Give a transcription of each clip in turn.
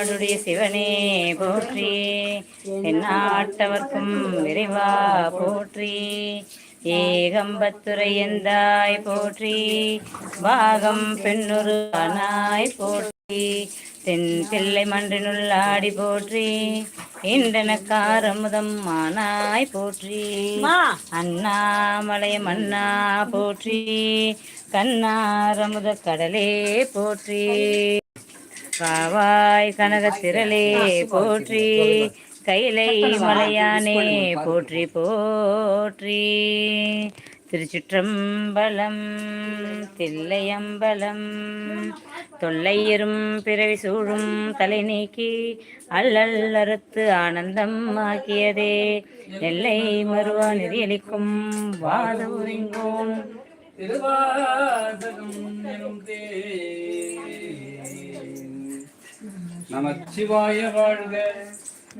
தென்னாடுடைய சிவனே போற்றி. தென்னாட்டவர்க்கும் விரைவா போற்றி. ஏகம்பத்துரை எந்தாய் போற்றி. பாகம் பெண்ணுரு அனாய் போற்றி. தென் தில்லை மன்றினுள்ளாடி போற்றி. இன்றனக்காரமுதம் மானாய் போற்றி. அண்ணாமலை மன்னா போற்றி. கண்ணாரமுத கடலே போற்றி. காவாய் கனகத்திரளே போற்றி. கைலை மலையானே போற்றி போற்றி. திருச்சிற்றம்பலம் தில்லையம்பலம். தொல்லையரும் பிறவி சூழும் தலை நீக்கி அல்லல் அறுத்து ஆனந்தம் ஆக்கியதே. நெல்லை மறுவா நெறியளிக்கும் வாத உரிங்கோம் திருவாசகம். நமச்சிவாய வாழ்க.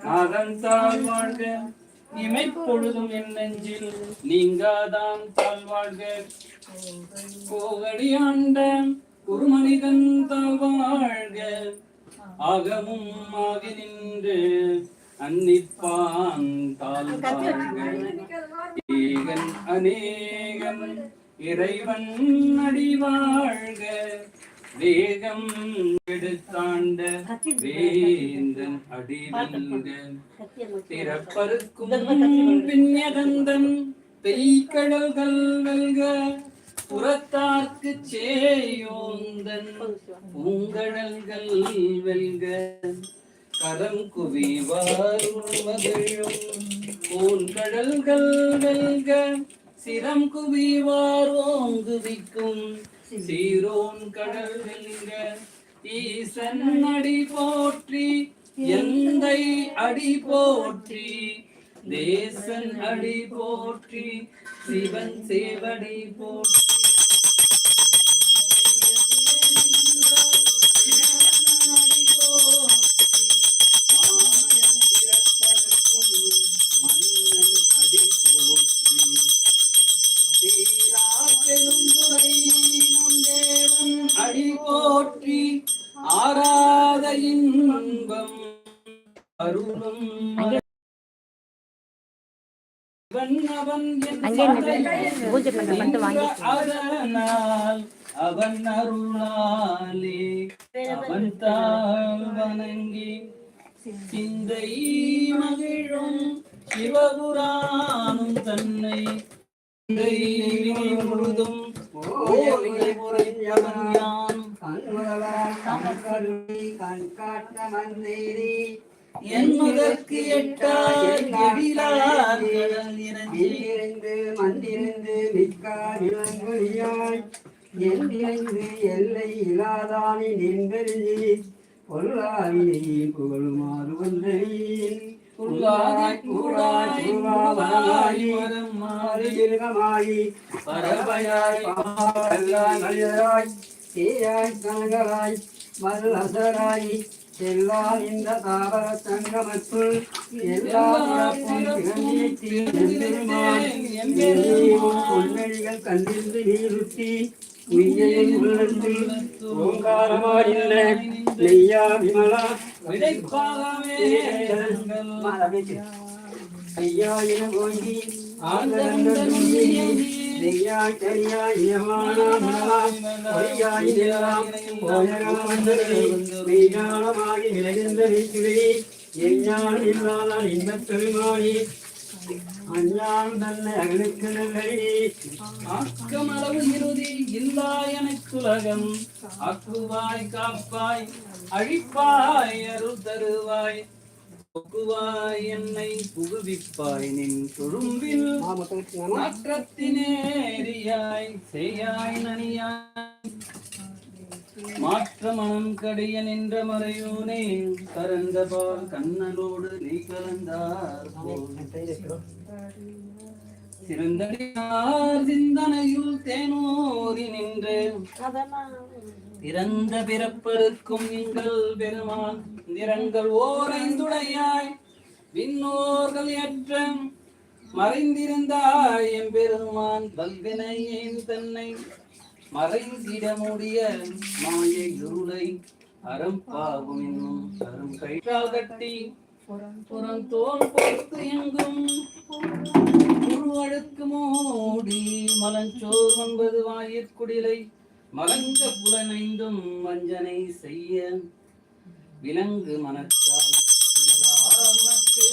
நாதந்தால் தாழ் வாழ்க. இமைப்பொழுதும் என் நெஞ்சில் நீங்காதான் தாழ் வாழ்க. கோகடி ஆண்ட ஒரு மனிதன் தாழ் வாழ்க. ஆகமும் ஆகி நின்று அன்னிப்பான் தாழ் வாழ்க. ஏகன் அநேகன் இறைவன் அடி வாழ்க. வேகம் எடுத்தாண்ட வேந்தன் அடி வெல்க திறப்பருக்கும் பின்யதந்தன் பெய்கடல்கள் வெல்க புறத்தார்க்கு சேயோந்தன் பூங்கடல்கள் வெல்க கரம் குவிவாரும் மகிழும். பூங்கடல்கள் வெல்க சிரம் குவிவார் ஓங்குவிக்கும். சீரோன் கடல் வெல்லுங்க ஈசன் அடி போற்றி எந்தை அடி போற்றி தேசன் அடி போற்றி சிவன் சேவடி போற்றி. பூஜை பண்ண மட்டும் வாங்கி அவன் அருளாலே அவன் தாழ் வணங்கி சிந்தை மகிழும் சிவபுராணும் தன்னை சிந்தை முழுதும் முறையவன் யான். என்பதற்கு எட்டார் கடல் இறங்கி. மந்திருந்து மிக்காய் என்றிருந்து எல்லை இல்லாதானி நின்றி பொருளாவினை புகழுமாறு மாறி மிருகமாயி பறவையாய் நலியராய் தீயாய் கனகராய் வல்லசராய் எல்லா இந்த தாவர சங்கமத்துள் எல்லா பொன்னடிகள் கண்டிருந்து நீருத்தி உய்யலின் உள்ளத்து ஓங்காரமாயில்ல நெய்யா விமலா. விடைப்பாகவே ஐயா என ஓங்கி ஆனந்தம் நெய்யாய் கரியாய் யமானா மலா பொய்யாய் இதெல்லாம் போயகம் வந்தது மெய்ஞானமாகி விளைகின்ற வீட்டுவே எஞ்ஞானம் இல்லாத இன்பத் பெருமானி அஞ்ஞானம் தன்னை அகலுக்கு நல்லடி ஆக்கமளவு இறுதி இல்லா எனக்குலகம் ஆக்குவாய் காப்பாய் அழிப்பாய் அருள் தருவாய். போக்குவாய் என்னை புகுவிப்பாய் நின் தொழும்பில் மாற்றத்தினேரியாய் செய்யாய் நனியாய். மாற்ற மனம் கடைய நின்ற மறையோனே கரந்த பால் கண்ணலோடு நீ கலந்தார் சிறந்தடியார் சிந்தனையுள் தேனோதி நின்று பிறந்த பிறப்பருக்கும் எங்கள் பெருமான். நிறங்கள் ஓரைந்துடையாய். விண்ணோர்கள் ஏற்றம் மறைந்திருந்தாய் எம்பெருமான் பல்வினையேன் தன்னை மறைந்திட முடிய மாயை இருளை அறம் பாவம் என்னும் அரும் கயிற்றால் கட்டி புறந்தோல் பொறுத்து எங்கும் உருவழுக்கு மூடி மலஞ்சோர் ஒன்பது வாயிற்குடிலை மலங்க புலனைந்தும் வஞ்சனை செய்ய விலங்கு மனத்தால் உனக்கு.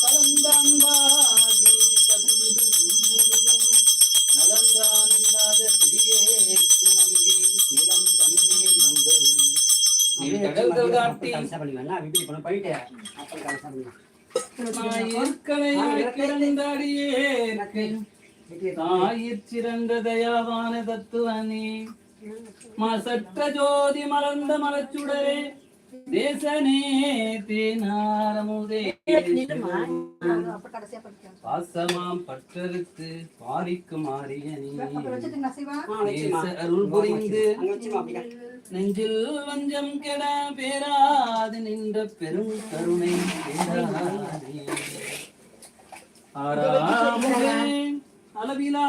கலந்த அன்பாகி கசிந்து உள்முழுதும் நலந்தான் இல்லாத பிரியே நல்கி நிலம் தன்மேல் வந்தருளி. நீ கடல்கள் காட்டி தாயிற் தயாவான தத்துவனே மசற்ற ஜோதி மலர்ந்த மலச்சுடரே தேசனே தேனாரமுதே. பாசமாம் பற்றறுத்து பாரிக்கும் மாறியனே தேச அருள் புரிந்து நெஞ்சில் வஞ்சம் கெட பேராது நின்ற பெரும் கருணை பேராதே. ஆறாமுதே, அளவிலா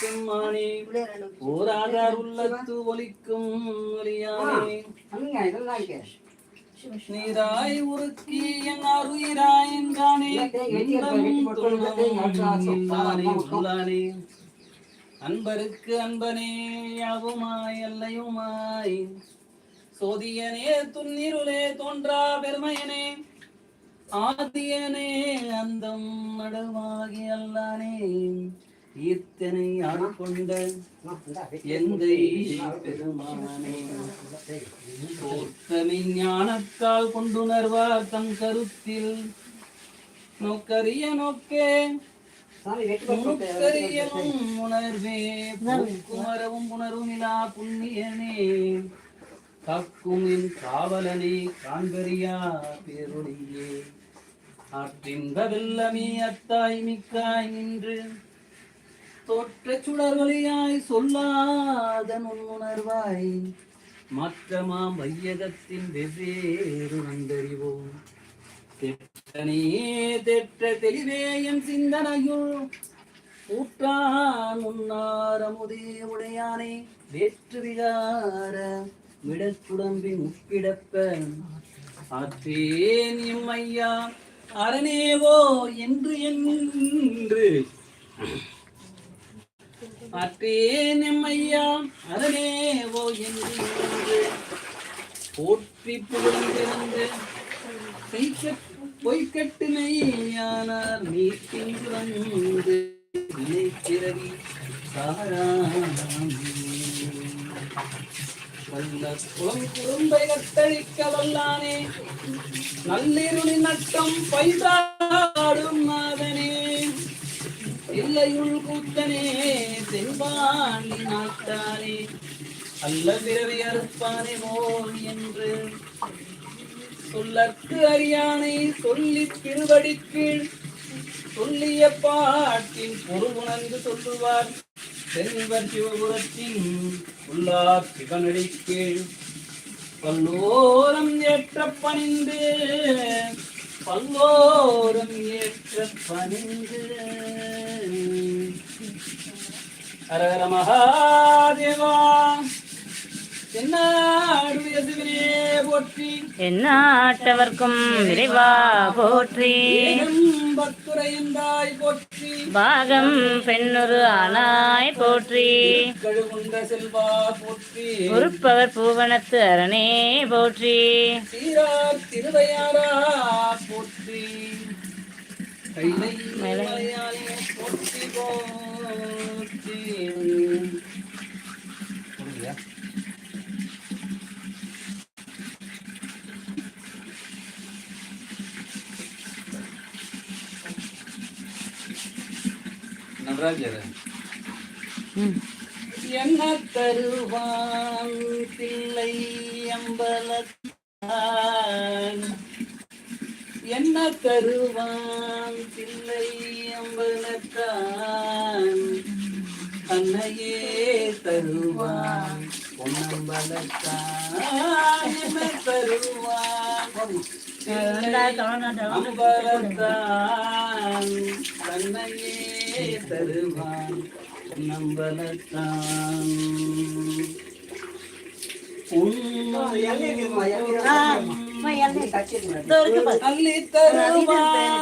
பெம்மானே ஓராதார் உள்ளத்து ஒலிக்கும் ஒலியானே நீராய் உருக்கி என் அருயிராய் என்றானே. உள்ளானே அன்பருக்கு அன்பனே யாவுமாய் எல்லையுமாய். சோதியனே துன்னிருளே தோன்றா பெருமையனே. ஆதியனே அந்தம் நடுவாகி அல்லானே. ஈர்த்தனை ஆட்கொண்ட எந்த பெருமானே. போர்த்தமை ஞானத்தால் கொண்டுணர்வார் தம் கருத்தில். நோக்கரிய நோக்கே உணர்வே. குமரவும் உணர்வுமிலா புண்ணியனே. தக்கும் என் காவலனே காண்பறியா பேருடையே ஆற்றின்ப வெள்ளமே அத்தாய் மிக்காய் நின்று தோற்ற சுடர்வழியாய் சொல்லாத நுண்ணுணர்வாய் மாற்றமாம் வையகத்தின் வெவ்வேறு நந்தறிவோம் தெட்டனே தெற்ற தெளிவேயம் சிந்தனையுள். ஊற்றான் முன்னாரமுதே உடையானே வேற்று விகார விடச்சுடம்பின் உப்பிடப்ப. ஆற்றேன் எம் அரணேவோ என்று என்று. ஆற்றேன் எம் என்று போற்றி புகழ்ந்திருந்து. பொய்க்கட்டு மெய்யானார் நீட்டின் வந்து வினை பிறவி கத்தளிக்க வல்லானே நள்ளிருளி நட்டம் பைசாடும் நாதனே இல்லையுள் கூத்தனே தென்பாண்டி நாட்டானே அல்ல பிறவி அறுப்பானே மோல் என்று. சொல்லற்கு அறியானை சொல்லி திருவடிக்கு சொல்லிய பாட்டின் பொருள் சொல்லுவார். செல்வர் சிவபுரத்தின் உள்ளார் சிவனடிக்கு பல்லோரம் ஏற்ற பணிந்து பல்லோரம் ஏற்ற பணிந்து. ஹரஹர மகாதேவா. எந்நாட்டவர்க்கும் விரைவா போற்றி. போற்றி. பாகம் பெண்ணுரு ஆனாய் போற்றி. செல்வா போற்றி. பொறுப்பவர் பூவனத்து அரணே போற்றி. திருவையாரா போற்றி. போற்றி என்ன தருவான் தில்லை அம்பலத்தான்? என்ன தருவான் தில்லை அம்பலத்தான் அன்னையே தருவான். பொன்னம்பலத்தான் தருவான். அம்பலத்தான் தன்னையே தருவான். நம்பலத்தான் அள்ளி தருவான்.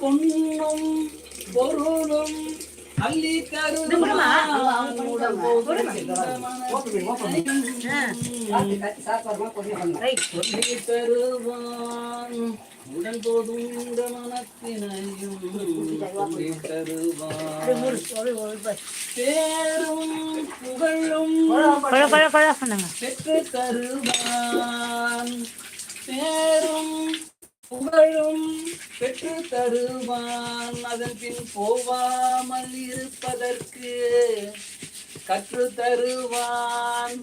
பொன்னும் பொருளும் அள்ளி சொல்லி தருவான். உடல் போதும் மனத்தினையும் தருவான். பேரும் புகழும் பெற்று தருவான். பேரும் புகழும் பெற்று தருவான். அதன் பின் போவாமல் இருப்பதற்கு கற்று தருவான்.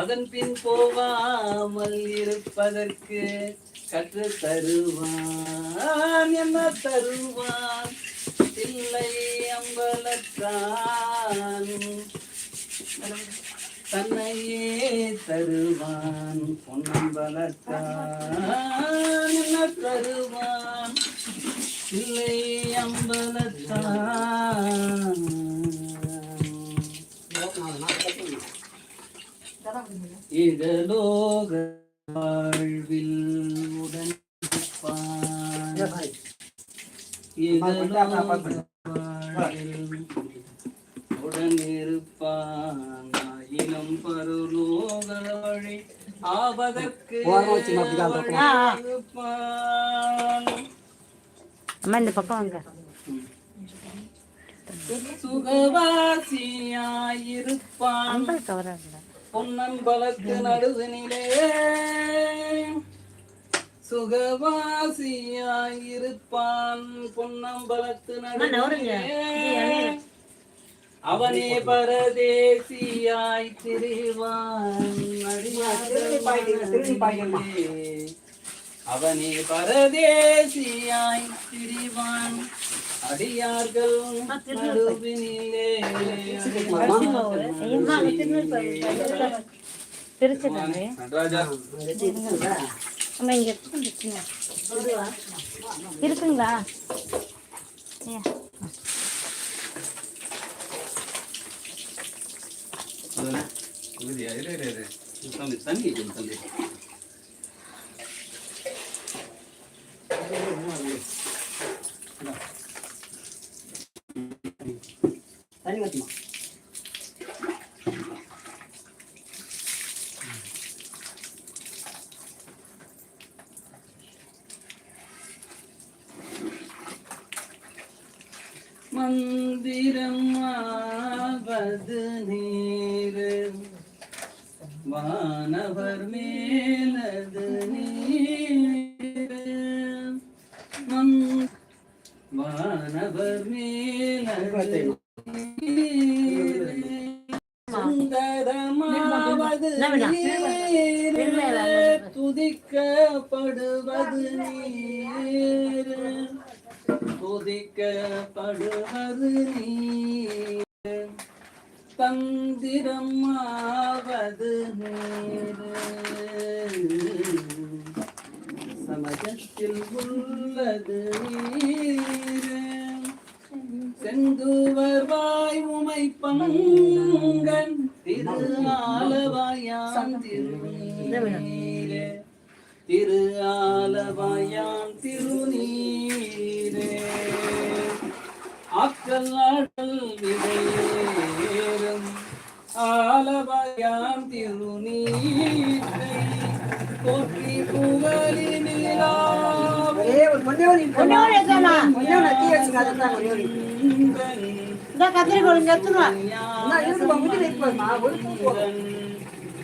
அதன் பின் போவாமல் இருப்பதற்கு கற்று தருவான். என்ன தருவான்? இல்லை அம்பலத்தான் தன்னை தருவான் பொன்னம்பலத்தான் என்ன தருவான். இல்லை அம்பலத்தான் இதலோக வாழ்வில் உடன் இருப்பான். உடன் இருப்பான். ஆயினும் பருலோக வழி ஆவதற்கு இருப்பான். அம்மா இந்த பக்கம் வாங்க. சுகவாசியாயிருப்பான். பொன்னம்பலத்து நடுவினிலே. சுகவாசியாயிருப்பான். பொன்னம்பலத்து நடுவினிலே. அவனே பரதேசியாய் திரிவான் அடியார்களே. அவனே பரதேசியாய் திரிவான். அடியார்கள் நடுவினிலே இங்க எடுத்துக்கோங்க இருக்குங்களா? ஐயா தண்ணி கொடு, தண்ணி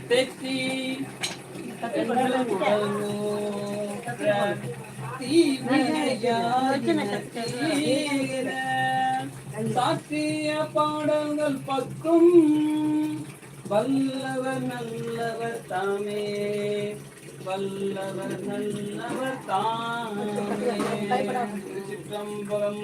தெற்றி சாத்திய பாடங்கள் பத்தும் வல்லவர் நல்லவர் தாமே. வல்லவர் நல்லவர் தாமே. திருச்சிற்றம்பலம்.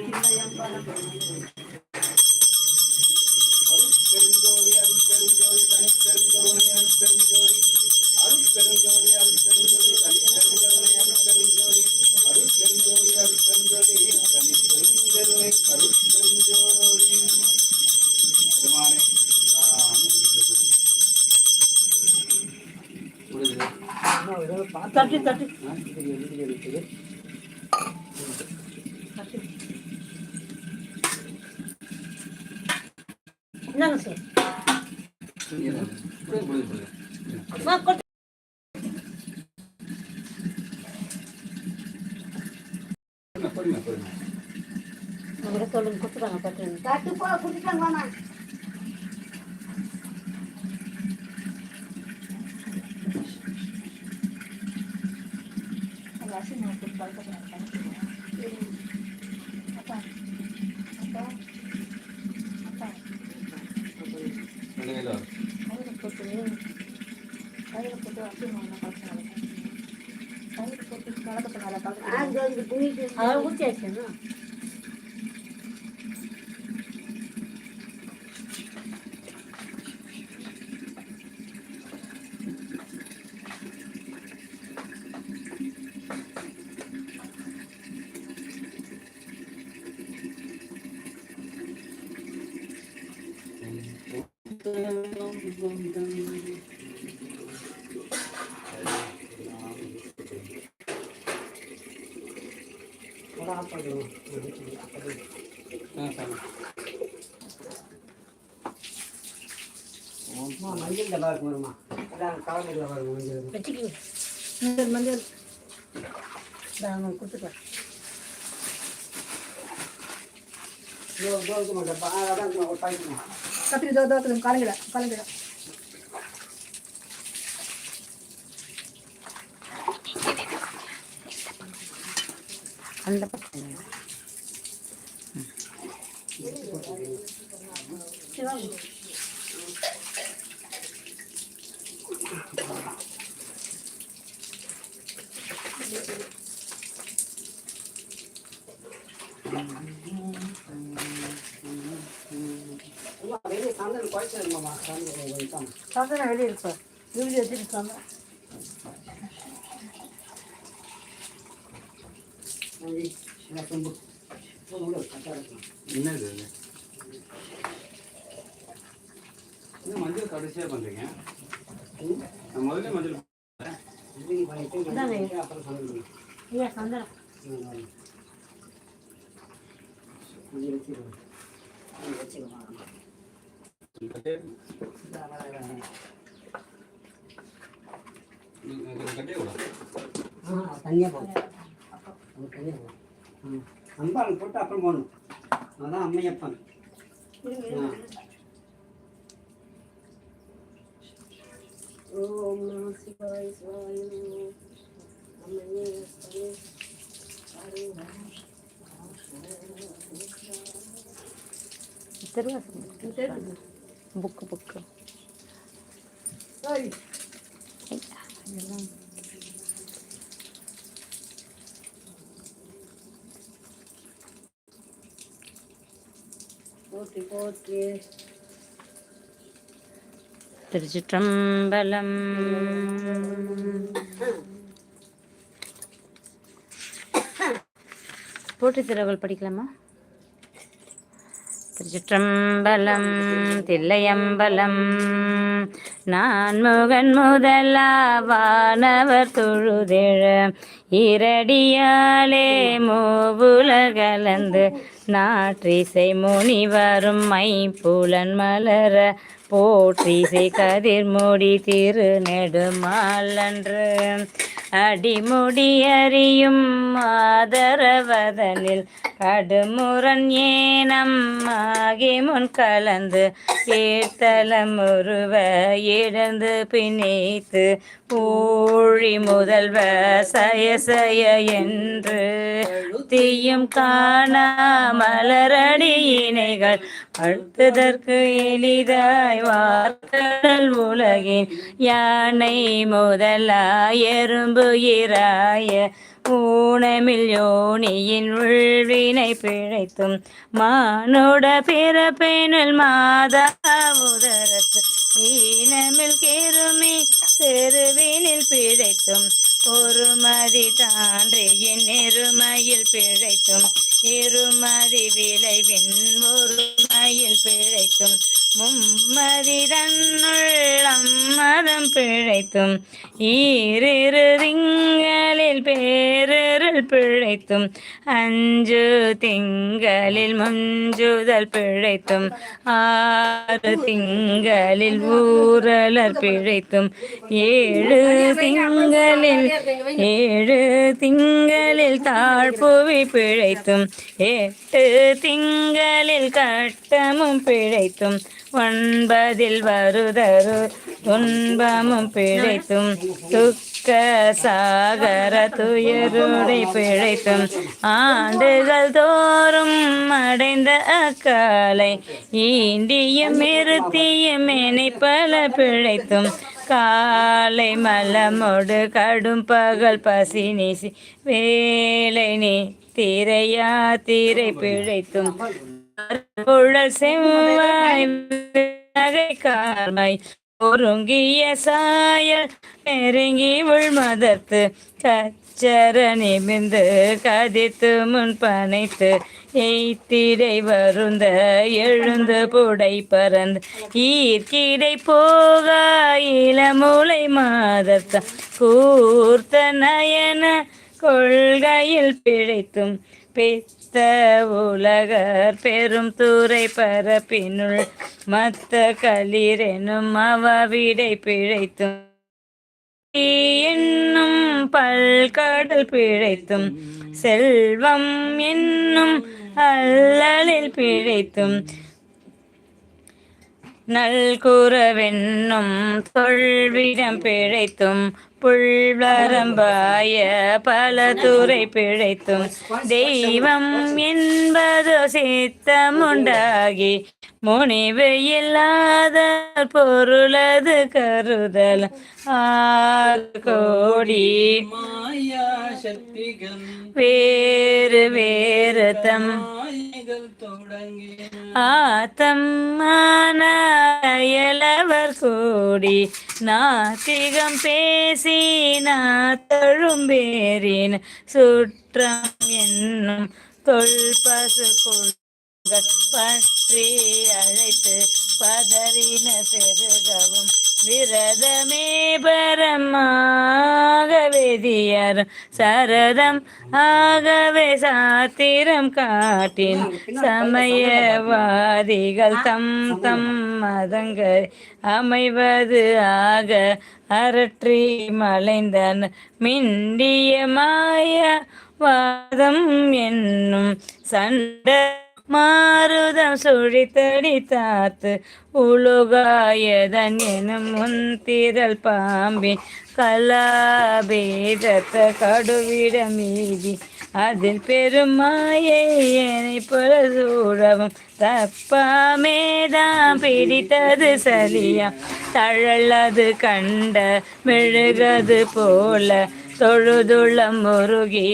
தட்டி தட்டி என்னங்க சார் புரியுது, புரியுது, புரியுது. அம்மா, கொட்டு. பொறுமை, பொறுமை, பொறுமை. அவங்க சொல்லுங்க கொடுத்துட்டாங்க தட்டுங்க தட்டு போ கொடுத்துட்டாங்க kasi mga football ko na siya. Apa? Apa? Apa? Ano ilo? Ay, nagtutuloy. Ay, nagtutuloy ako mga nakapagsalatan. Ay, nagtutuloy ka na sa pangalatag. Ah, gawin ko po yun. Ah, ako siya siya na. மஞ்சள் டப்பா இருக்கு வருமா colour டப்பா இருக்கு மஞ்சள் வச்சுக்கிங்க. மஞ்சள் மஞ்சள் அவங்க கொடுத்துட்டேன் கத்திரி தோ தோத்துடும் காலங்கிட காலங்கிட 한 대밖에 없네요. 엄마 매일 사는 꼴찌는 뭐 막, 그런 거 보니까. 사전에 왜 이랬어? 요리에 들었잖아. என்னது இது? என்ன மஞ்சள் கடைசியா பண்றீங்க? நான் முதல்ல மஞ்சள் கட்டே விட தனியாக போகும் தனியாக போகும் அம்பாள் போட்டு அப்புறம் போகணும் அதான் அம்மையப்பன் ஆ. ஓம் நம சிவாய சிவாய நமோ. அம்மையே சிவாய திருவாசகம் புக்கு புக்கு சரி இதெல்லாம் போற்றி போற்றி திருச்சிற்றம்பலம். போற்றி திருவள் படிக்கலாமா? திருச்சிற்றம்பலம் தில்லையம்பலம். நான் முகன் முதலாவானவர் தொழுதெழ. இரடியாலே மூவுலகலந்து நாற்றிசை முனிவரும் புலன் மலர போற்றிசை கதிர்முடி திருநெடுமாலன்று அடிமுடியறியும் ஆதரவதனில் கடுமுரண் ஏனம் ஆகி முன் கலந்து ஏத்தலம் உருவ இழந்து பிணைத்து ஊழி முதல்வ சயசய என்று தீயும் காணா மலரடியினைகள் அழுத்துதற்கு எளிதாய் வார்த்தல் உலகின் யானை முதலாய் எறும்பு இராய ஊனமில் யோனியின் உள்வினை பிழைத்தும் மானோட பிறப்பெனில் மாதா உதரத்து ஈனமில் கேருமி தெருவினில் பிழைத்தும் ஒரு மதி தான்றியின் எருமையில் பிழைத்தும் இருமதி விளைவின் ஒருமையில் பிழைத்தும் மும்மதி தன்னுள் பிழைத்தும் ஈரிரு திங்களில் பேரருள் பிழைத்தும் அஞ்சு திங்களில் மஞ்சுதல் பிழைத்தும் ஆறு திங்களில் ஊரலர் பிழைத்தும் ஏழு திங்களில் ஏழு திங்களில் தாழ்புவி பிழைத்தும் எட்டு திங்களில் கட்டமும் பிழைத்தும் ஒன்பதில் வருதரு. துன்பமும் பிழைத்தும் துக்க சாகர துயருடை பிழைத்தும். ஆண்டுகள் தோறும் அடைந்த அக்காலை ஈண்டியும் நிறுத்தியும் மேனை பல பிழைத்தும். காலை மலமோடு கடும் பகல் பசி நீசி வேலை நீ திரையா திரை பிழைத்தும். குழல் செவ்வாய் கார்மை ஒருங்கிய சாயல் நெருங்கி உள்மதத்து கச்சர நிமிந்து கதித்து முன் பனைத்து எய்த்திடை வருந்த எழுந்து புடை பறந்து ஈர்க்கிடை போக இளமுலை மாதத்த கூர்த்த நயன கொள்கையில் பிழைத்தும் மத்த உலகர் பெரும் தூரை பரப்பினுள் மத்த களிரெனும் அவவிடை பிழைத்தும். என்னும் பல்கடல் பிழைத்தும். செல்வம் என்னும் அல்லலில் பிழைத்தும். நல்குறவென்னும் தொல்விடம் பிழைத்தும். புல்வரம்பாய பல துறை பிழைத்தும் தெய்வம் என்பது சித்தமுண்டாகி முனிவு இல்லாத பொருளது கருதல். கோடி மாயா சக்திகள். வேறு வேறு தம். தொடங்கி ஆத்தம்மானவர் கூடி நாத்திகம் பேசி நாத்தழும்பேரின் சுற்றம் என்னும் தொல்பசு கொள்க பற்றி அழைத்து பதறின பெருகவும் விரதமே பரமாக வேதியர். சரதம் ஆகவே சாத்திரம் காட்டின். சமயவாதிகள் தம் தம் மதங்கள் அமைவது ஆக அரற்றி மலைந்தன். மிண்டிய மாய வாதம் என்னும் சண்ட மாருதம் சுழித்தடி தாத்து உலகாயதன் எனும் முன்திரல் பாம்பின் கலாபேதத்த கடுவிட மீதி அதில் பெருமாயை புல சூழவும் தப்பாமேதாம் பிடித்தது சலியா தழலது கண்ட மெழுகது போல தொழுதுளம் முருகி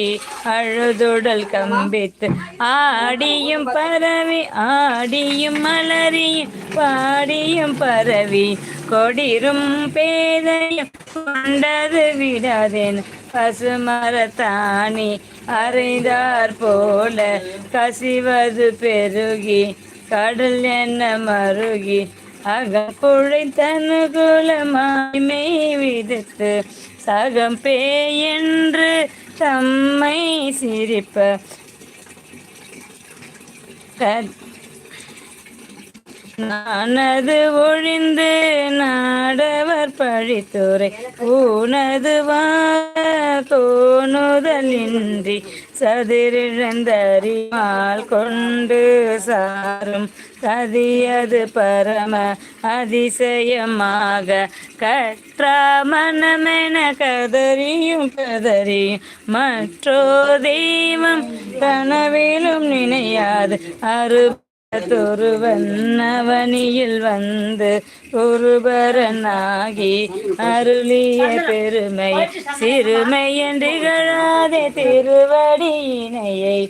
அழுதுடல் கம்பித்து ஆடியும் பரவி ஆடியும் மலரியும் பாடியும் பரவி கொடிரும் பேதையும் கொண்டது விடாதேன் பசுமரத்தாணி அறிந்தார் போல கசிவது பெருகி கடல் என்ன மருகி அகப்புழை மெய் விடுத்து சகம் என்று தம்மை சிரிப்ப. நானது ஒழிந்து நாடவர் பழித்துரை ஊனது தோணுதலின்றி சதிரிழந்தறிவால் கொண்டு சாரும். கதியது பரம அதிசயமாக கற்றா மனமென கதறியும் கதறியும் மற்றோ தெய்வம் கனவிலும் நினையாது. அரு தொருவன் அவனியில் வந்து குருபரனாகி அருளிய பெருமை சிறுமை என்று கழாதே திருவடியினையை.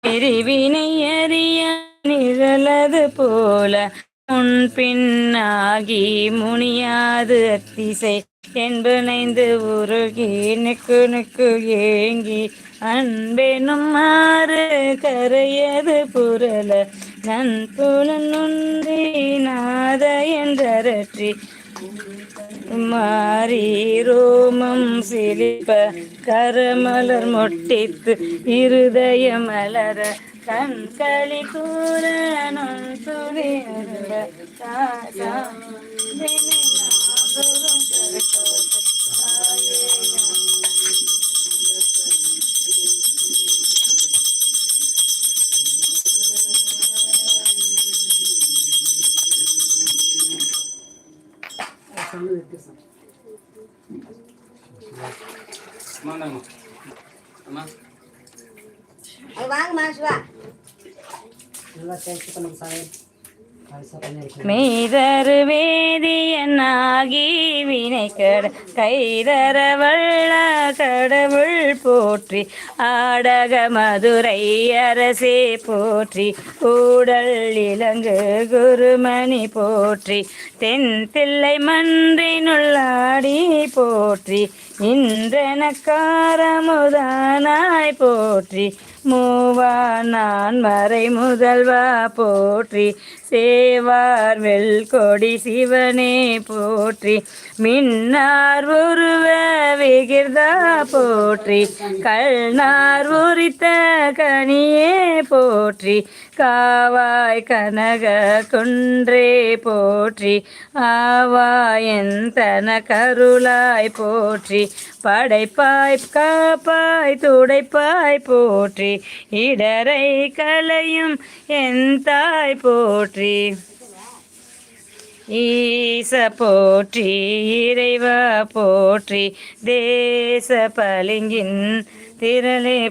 பிரிவினை அறிய நிழலது போல முன் பின்னாகி முனியாது அத்திசை என்பனைந்து உருகி நிக்கு நிக்கு ஏங்கி அன்பெனும் மாறு கரையது புரல நன் புலனுந்தி நாத போற்றி மாறி ரோமம் சிலிப்ப கரமலர் மொட்டித்து இருதய மலர கண்களி கூற மெய்தரு வேதியனாகி வினை கட கைதர வள்ள கடவுள் போற்றி ஆடக மதுரை அரசே போற்றி ஊடல் இலங்கு குருமணி போற்றி தென் தில்லை மன்றினுள்ளாடி போற்றி இன்றென காரமுதானாய் போற்றி மூவா நான் மறை முதல்வா போற்றி சேவார் வெல்கொடி சிவனே போற்றி. மின்னார் உருவ விகிர்தா போற்றி கல்நார் உரித்த கனியே போற்றி. காவாய் கனக குன்றே போற்றி ஆவாயன் தன கருளாய் போற்றி படைப்பாய் காப்பாய் துடைப்பாய் போற்றி இடரை கலையும் என் தாய் போற்றி. ஈச போற்றி இறைவா போற்றி தேச பளிங்கின் திரளே